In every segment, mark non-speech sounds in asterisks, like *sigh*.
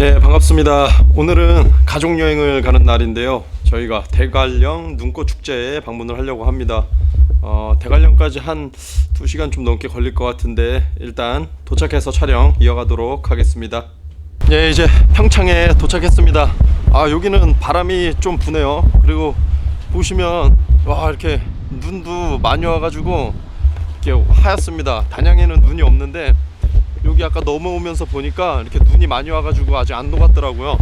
예, 반갑습니다. 오늘은 가족 여행을 가는 날인데요. 저희가 대관령 눈꽃 축제에 방문을 하려고 합니다. 어, 대관령까지 한 2시간 좀 넘게 걸릴 것 같은데 일단 도착해서 촬영 이어가도록 하겠습니다. 예, 이제 평창에 도착했습니다. 아, 여기는 바람이 좀 부네요. 그리고 보시면 와, 이렇게 눈도 많이 와 가지고 이렇게 하얗습니다. 단양에는 눈이 없는데 여기 아까 넘어오면서 보니까 이렇게 눈이 많이 와가지고 아직 안 녹았더라고요.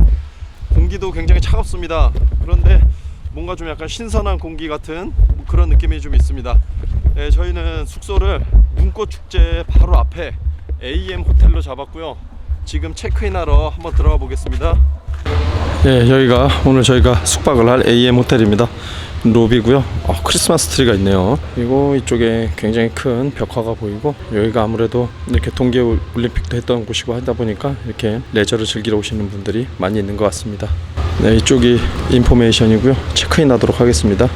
공기도 굉장히 차갑습니다. 그런데 뭔가 좀 약간 신선한 공기 같은 그런 느낌이 좀 있습니다. 네, 저희는 숙소를 눈꽃 축제 바로 앞에 AM 호텔로 잡았고요. 지금 체크인하러 한번 들어가 보겠습니다. 네, 여기가 오늘 저희가 숙박을 할 AM 호텔입니다. 로비고요. 어, 크리스마스 트리가 있네요. 그리고 이쪽에 굉장히 큰 벽화가 보이고 여기가 아무래도 이렇게 동계 올림픽도 했던 곳이고 하다 보니까 이렇게 레저를 즐기러 오시는 분들이 많이 있는 것 같습니다. 네, 이쪽이 인포메이션이고요. 체크인 하도록 하겠습니다.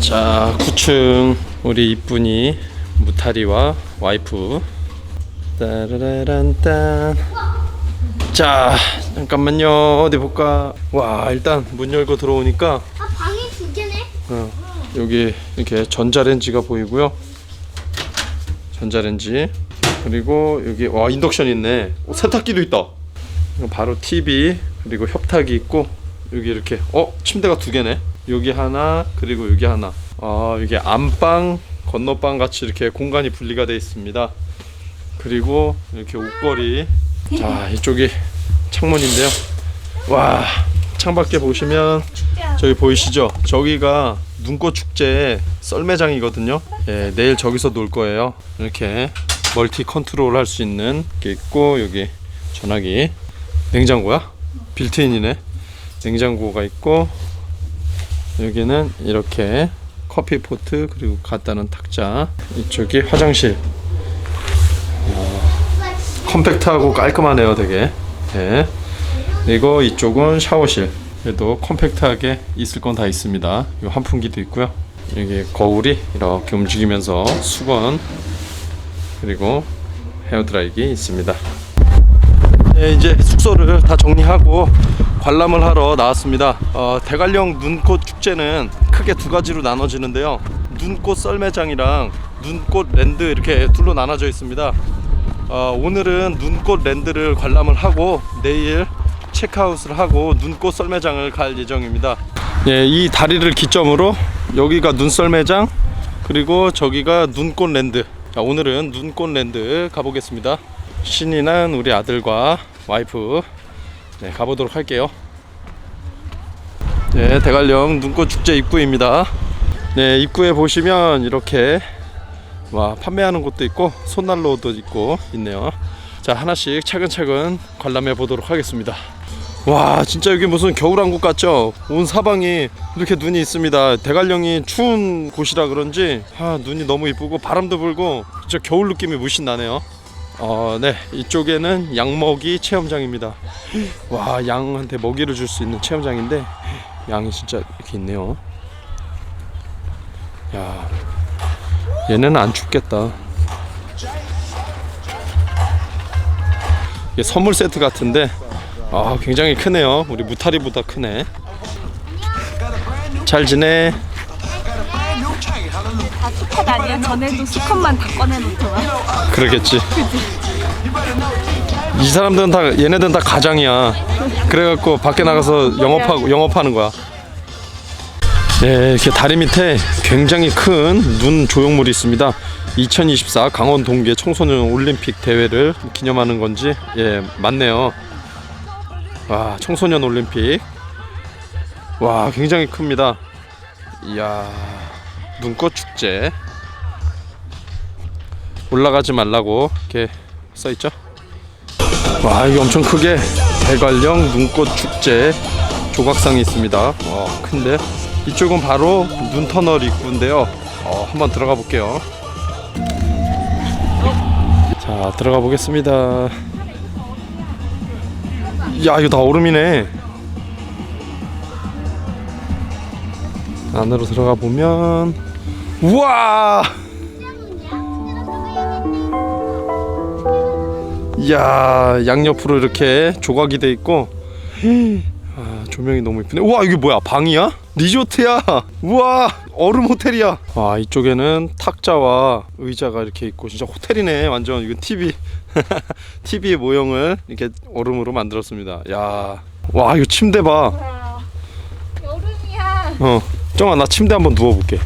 자, 9층 우리 이쁜이 무타리와 와이프 따라라란딴 자 잠깐만요. 어디 볼까? 와 일단 문 열고 들어오니까 아 방이 두 개네. 어, 여기 이렇게 전자레인지가 보이고요. 전자레인지. 그리고 여기 와 인덕션 있네. 어, 세탁기도 있다. 이거 바로 TV 그리고 협탁이 있고 여기 이렇게 어 침대가 두 개네. 여기 하나 그리고 여기 하나. 아 이게 안방 건너방 같이 이렇게 공간이 분리가 되어 있습니다. 그리고 이렇게 옷걸이 자 *laughs* 이쪽이 창문인데요. 와 창밖에 보시면 저기 보이시죠? 저기가 눈꽃 축제 썰매장이거든요. 예, 내일 저기서 놀 거예요. 이렇게 멀티 컨트롤 할 수 있는 게 있고 여기 전화기. 냉장고야? 빌트인이네. 냉장고가 있고 여기는 이렇게 커피 포트 그리고 갖다는 탁자. 이쪽이 화장실 컴팩트하고 깔끔하네요 되게 네. 그리고 이쪽은 샤워실 그래도 컴팩트하게 있을 건 다 있습니다 이 환풍기도 있고요 여기 거울이 이렇게 움직이면서 수건 그리고 헤어드라이기 있습니다 네, 이제 숙소를 다 정리하고 관람을 하러 나왔습니다. 어, 대관령 눈꽃 축제는 크게 두 가지로 나눠지는데요. 눈꽃 썰매장이랑 눈꽃 랜드 이렇게 둘로 나눠져 있습니다. 어, 오늘은 눈꽃 랜드를 관람을 하고 내일 체크아웃을 하고 눈꽃 썰매장을 갈 예정입니다. 예, 이 다리를 기점으로 여기가 눈썰매장 그리고 저기가 눈꽃 랜드. 자, 오늘은 눈꽃 랜드 가보겠습니다. 신이 난 우리 아들과 와이프 네, 가보도록 할게요. 네, 대관령 눈꽃 축제 입구입니다. 네, 입구에 보시면 이렇게 와 판매하는 곳도 있고 손난로도 있고 있네요. 자 하나씩 차근차근 관람해 보도록 하겠습니다. 와 진짜 여기 무슨 겨울왕국 같죠? 온 사방이 이렇게 눈이 있습니다. 대관령이 추운 곳이라 그런지 아, 눈이 너무 이쁘고 바람도 불고 진짜 겨울 느낌이 물씬 나네요. 어, 네 이쪽에는 양먹이 체험장입니다. 와 양한테 먹이를 줄 수 있는 체험장인데 양이 진짜 이렇게 있네요. 야 얘네는 안 춥겠다. 이게 선물 세트 같은데 아 굉장히 크네요. 우리 무타리보다 크네. 잘 지내? 다 수컷 아니야? 전에도 수컷만 다 꺼내놓더라. 그러겠지. 이 사람들은 다 얘네들은 다 가장이야. 그래갖고 밖에 나가서 영업하고 영업하는 거야. 네, 이렇게 다리 밑에 굉장히 큰 눈 조형물이 있습니다. 2024 강원 동계 청소년 올림픽 대회를 기념하는 건지 예 맞네요. 와 청소년 올림픽 와 굉장히 큽니다. 이야 눈꽃 축제 올라가지 말라고 이렇게 써 있죠. 와 이게 엄청 크게 대관령 눈꽃 축제 조각상이 있습니다. 와 큰데 이쪽은 바로 눈터널 입구인데요. 어, 한번 들어가 볼게요. 자 들어가 보겠습니다. 야 이거 다 얼음이네. 안으로 들어가 보면 우와 이야 양옆으로 이렇게 조각이 돼 있고 아, 조명이 너무 이쁘네. 우와 이게 뭐야 방이야? 리조트야. 우와 얼음 호텔이야. 아 이쪽에는 탁자와 의자가 이렇게 있고 진짜 호텔이네 완전 이건 TV TV *laughs* 모형을 이렇게 얼음으로 만들었습니다. 야. 와 이거 침대 봐. 여름이야. 어, 정아 나 침대 한번 누워볼게.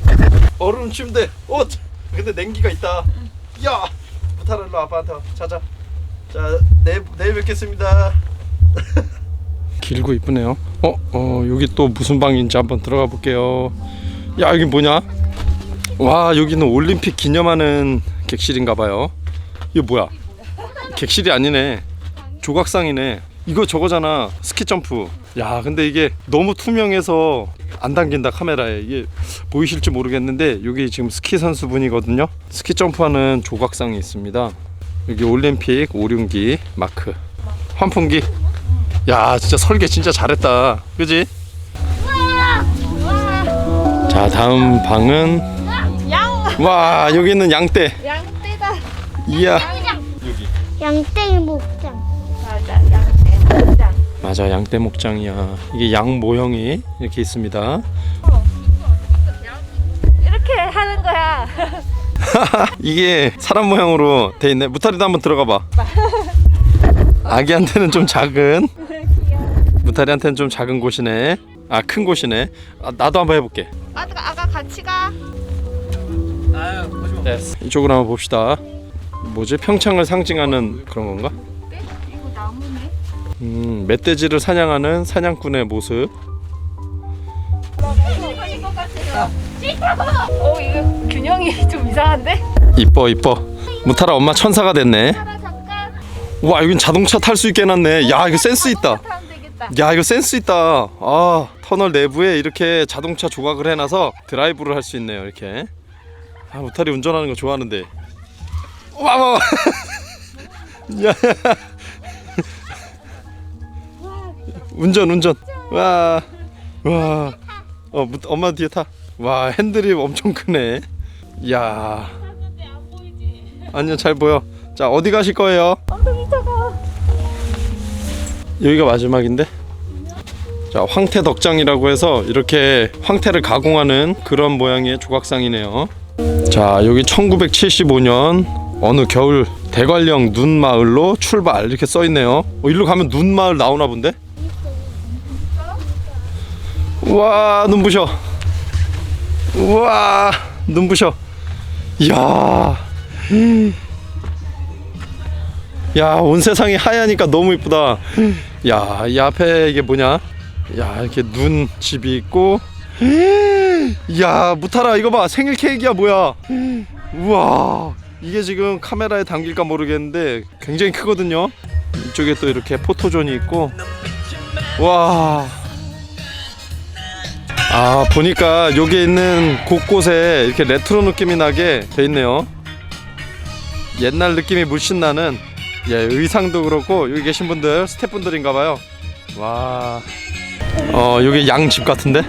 얼음 침대. 어, 근데 냉기가 있다. 야, 무타를로 아빠한테 자자. 자, 내 내일 뵙겠습니다. *laughs* 길고 이쁘네요. 어, 어 여기 또 무슨 방인지 한번 들어가 볼게요. 야, 여기 뭐냐? 와, 여기는 올림픽 기념하는 객실인가 봐요. 이거 뭐야? 객실이 아니네. 조각상이네. 이거 저거잖아. 스키 점프. 야, 근데 이게 너무 투명해서 안 당긴다 카메라에. 이게 보이실지 모르겠는데 여기 지금 스키 선수분이거든요. 스키 점프하는 조각상이 있습니다. 여기 올림픽 오륜기 마크. 환풍기. 야, 진짜 설계 진짜 잘했다. 그지? 자, 다음 방은 양 와, 여기는 양떼. 양떼다. 이야. 양떼 목장. 맞아 양떼. 맞아. 맞아 양떼 목장이야 이게 양 모형이 이렇게 있습니다 이렇게 하는 거야. *laughs* 이게 사람 모양으로 돼 있네 무타리도 한번 들어가 봐 *laughs* 아기한테는 좀 작은 무타리한테는 좀 작은 곳이네. 아 큰 곳이네. 아, 나도 한번 해볼게. 아가 아가 같이 가. 됐어 이쪽으로 한번 봅시다. 뭐지? 평창을 상징하는 그런 건가? 네? 이거 나무네. 음 멧돼지를 사냥하는 사냥꾼의 모습. 어 이거 균형이 *laughs* 좀 이상한데? 이뻐 이뻐. 무타라 엄마 천사가 됐네. 잠깐. 와 여긴 자동차 탈 수 있게 해놨네. 야 이거 센스 있다 되겠다. 야 이거 센스 있다. 아 터널 내부에 이렇게 자동차 조각을 해놔서 드라이브를 할 수 있네요 이렇게. 아 무탈이 운전하는 거 좋아하는데. 와와 *laughs* 야. *laughs* 운전 운전. 와 와. 어, 무- 엄마 뒤에 타 와 핸들이 엄청 크네. 야. 아니요 잘 보여. 자 어디 가실 거예요? 작아. 여기가 마지막인데? 자 황태 덕장이라고 해서 이렇게 황태를 가공하는 그런 모양의 조각상이네요. 자 여기 1975년 어느 겨울 대관령 눈마을로 출발 이렇게 써 있네요. 어, 일로 가면 눈마을 나오나 본데? 우와 눈부셔. 우와 눈부셔. 이야 야 온 세상이 하얘니까 너무 이쁘다 야, 이 앞에 이게 뭐냐? 야, 이렇게 눈 집이 있고. 야, 무타라 이거 봐. 생일 케이크야 뭐야? 우와. 이게 지금 카메라에 담길까 모르겠는데 굉장히 크거든요. 이쪽에 또 이렇게 포토존이 있고. 와. 아, 보니까 여기 있는 곳곳에 이렇게 레트로 느낌이 나게 돼 있네요. 옛날 느낌이 물씬 나는 예, 의상도 그렇고 여기 계신 분들 스태프분들인가 봐요. 와. 어, 여기 양집 같은데?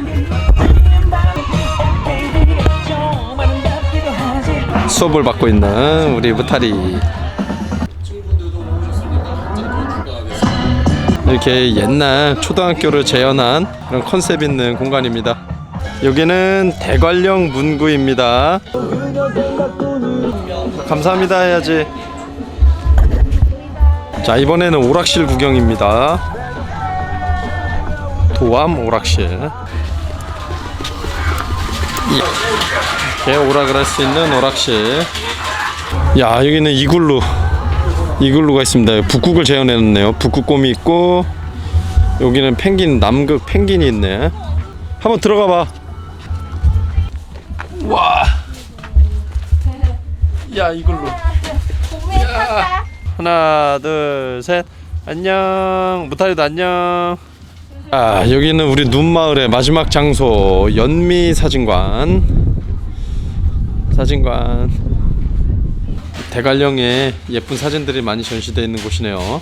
수업을 받고 있는 우리 무타리. 이렇게 옛날 초등학교를 재현한 그런 컨셉 있는 공간입니다. 여기는 대관령 문구입니다. 감사합니다 해야지. 자 이번에는 오락실 구경입니다. 도암 오락실. 이렇게 오락을 할 수 있는 오락실. 야 여기는 이글루 이글루가 있습니다. 북극을 재현해놨네요. 북극곰이 있고 여기는 펭귄 남극 펭귄이 있네. 한번 들어가 봐. 와. 야 이글루. 야. 하나 둘 셋. 안녕. 무타리도 안녕. 아 여기는 우리 눈마을의 마지막 장소 연미 사진관. 사진관. 대관령에 예쁜 사진들이 많이 전시되어 있는 곳이네요.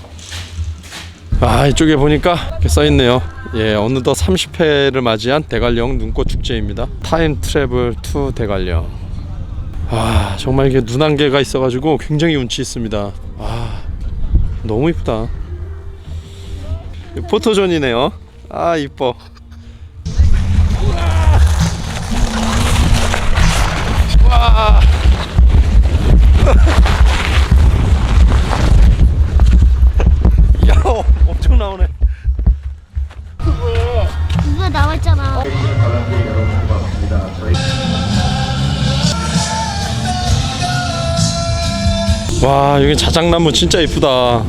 아 이쪽에 보니까 이렇게 써있네요. 예 어느덧 30회를 맞이한 대관령 눈꽃 축제입니다. 타임 트래블 투 대관령. 아 정말 이게 눈 안개가 있어가지고 굉장히 운치 있습니다. 아 너무 이쁘다. 포토존이네요. 아 이뻐. 와. *laughs* 야 엄청 나오네. 그거 나왔잖아. 와 여기 자작나무 진짜 이쁘다.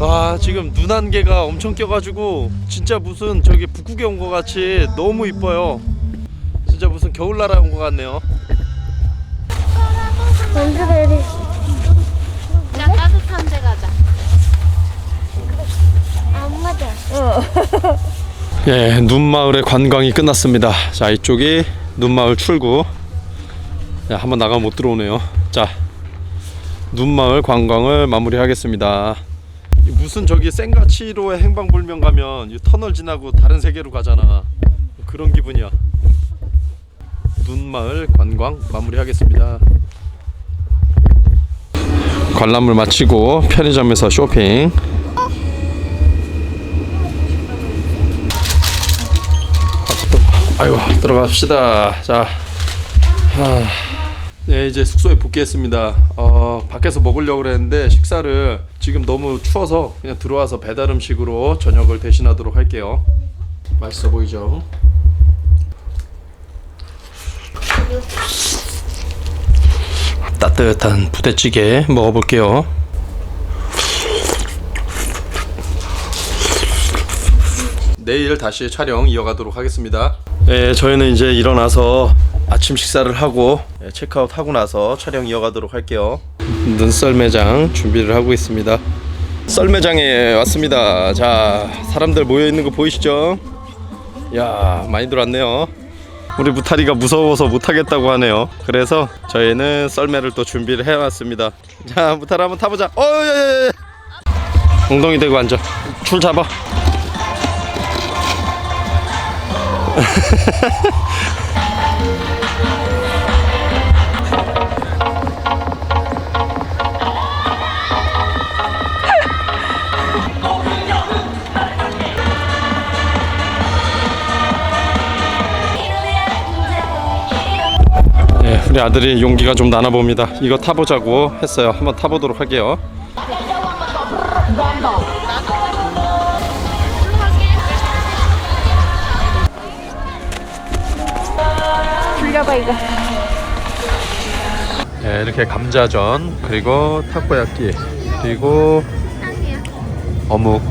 와 지금 눈한 개가 엄청 껴가지고 진짜 무슨 저기 북극에 온 것 같이 너무 이뻐요. 진짜 무슨 겨울나라에 온 것 같네요. 런드베리. 야 따뜻한 데 가자. 안 맞아. *laughs* 예, 눈마을의 관광이 끝났습니다. 자, 이쪽이 눈마을 출구. 야, 한번 나가 못 들어오네요. 자, 눈마을 관광을 마무리하겠습니다. 이 무슨 저기 생가치로의 행방불명 가면 이 터널 지나고 다른 세계로 가잖아. 그런 기분이야. 눈마을 관광 마무리하겠습니다. 관람을 마치고 편의점에서 쇼핑. 아이고 들어갑시다. 자, 하, 네 이제 숙소에 복귀했습니다. 어, 밖에서 먹으려고 그랬는데 식사를 지금 너무 추워서 그냥 들어와서 배달 음식으로 저녁을 대신하도록 할게요. 맛있어 보이죠? 따뜻한 부대찌개 먹어볼게요. 내일 다시 촬영 이어가도록 하겠습니다. 네, 저희는 이제 일어나서 아침 식사를 하고 네, 체크아웃 하고 나서 촬영 이어가도록 할게요. 눈썰 매장 준비를 하고 있습니다. 썰 매장에 왔습니다. 자, 사람들 모여 있는 거 보이시죠? 야, 많이 들어왔네요. 우리 무타리가 무서워서 못 하겠다고 하네요. 그래서 저희는 썰매를 또 준비를 해왔습니다. 자, 무타리 한번 타보자. 어. 엉덩이 대고 앉아. 줄 잡아. 네, *laughs* 우리 아들이 용기가 좀 나나 봅니다. 이거 타보자고 했어요. 한번 타보도록 할게요. 돌려봐 이거. 네, 이렇게 감자전 그리고 타코야끼 그리고 어묵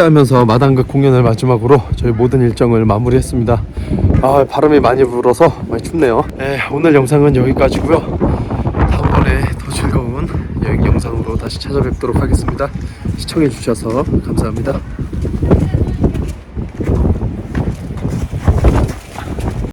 식사하면서 마당극 공연을 마지막으로 저희 모든 일정을 마무리했습니다. 아 바람이 많이 불어서 많이 춥네요. 네, 오늘 영상은 여기까지고요. 다음번에 더 즐거운 여행 영상으로 다시 찾아뵙도록 하겠습니다. 시청해 주셔서 감사합니다.